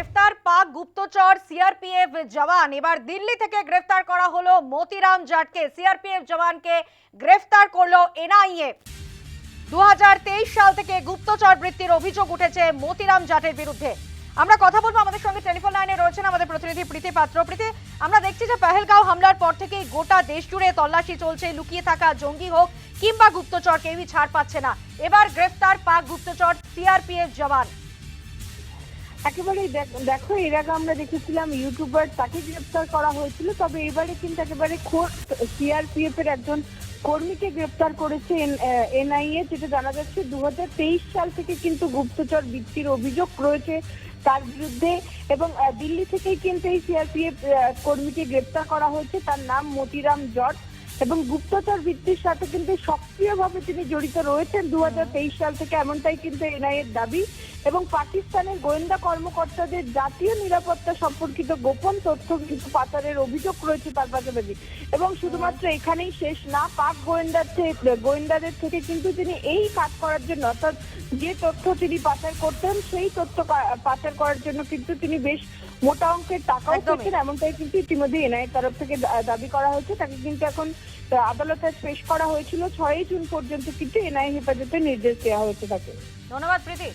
গ্রেফতার পাক গুপ্তচর সিআরপিএফ জওয়ান। এবার দিল্লি থেকে গ্রেফতার করা হলো মতিরাম জাটকে। সিআরপিএফ জওয়ানকে গ্রেফতার করল এনআইএ। দু হাজার তেইশ সাল থেকে গুপ্তচর বৃত্তির অভিযোগ উঠেছে মতিরাম জাটের বিরুদ্ধে। আমরা কথা বলব আমাদের সঙ্গে টেলিফোন লাইনে রয়েছেন আমাদের প্রতিনিধি প্রীতি পাত্র। প্রীতি, আমরা দেখছি যে পেহেলগাঁও হামলার পর থেকেই গোটা দেশ জুড়ে তল্লাশি চলছে, লুকিয়ে থাকা জঙ্গি হোক কিংবা গুপ্তচর, কেউই ছাড় পাচ্ছে না। এবার গ্রেফতার পাক গুপ্তচর সিআরপিএফ জওয়ান। একেবারেই দেখ- এর আগে আমরা দেখেছিলাম ইউটিউবার তাকে গ্রেপ্তার করা হয়েছিল, তবে এবারে কিন্তু একেবারে খোদ সিআরপিএফ এর একজন কর্মীকে গ্রেপ্তার করেছে এনআইএ, যেটা জানা যাচ্ছে দু হাজার তেইশ সাল থেকে কিন্তু গুপ্তচর বৃত্তির অভিযোগ রয়েছে তার বিরুদ্ধে এবং দিল্লি থেকেই কিন্তু এই সিআরপিএফ কর্মীকে গ্রেপ্তার করা হয়েছে। তার নাম মতিরাম জট। এবং গুপ্তচর বৃত্তির সাথে কিন্তু সক্রিয়ভাবে তিনি জড়িত রয়েছেন দুহাজার তেইশ সাল থেকে এমনটাই কিন্তু এনআইএর দাবি। এবং পাকিস্তানের গোয়েন্দা কর্মকর্তাদের জাতীয় নিরাপত্তা সম্পর্কিত গোপন তথ্য কিন্তু পাচারের অভিযোগ রয়েছে তার পাশাপাশি। এবং শুধুমাত্র এখানেই শেষ না, পাক গোয়েন্দার থেকে গোয়েন্দাদের থেকে কিন্তু তিনি এই কাজ করার জন্য অর্থাৎ যে তথ্য তিনি পাচার করতেন সেই তথ্য পাচার করার জন্য কিন্তু তিনি বেশ মোটা অঙ্কের টাকাও। পেয়েছেন এমনটাই কিন্তু ইতিমধ্যে এনআইএর তরফ থেকে দাবি করা হয়েছে। তাকে কিন্তু এখন আদালতে পেশ করা হয়েছিল। ছয়ই জুন পর্যন্ত কিন্তু এনআই হেফাজতে নির্দেশ দেওয়া হয়েছে তাকে। ধন্যবাদ প্রীতি।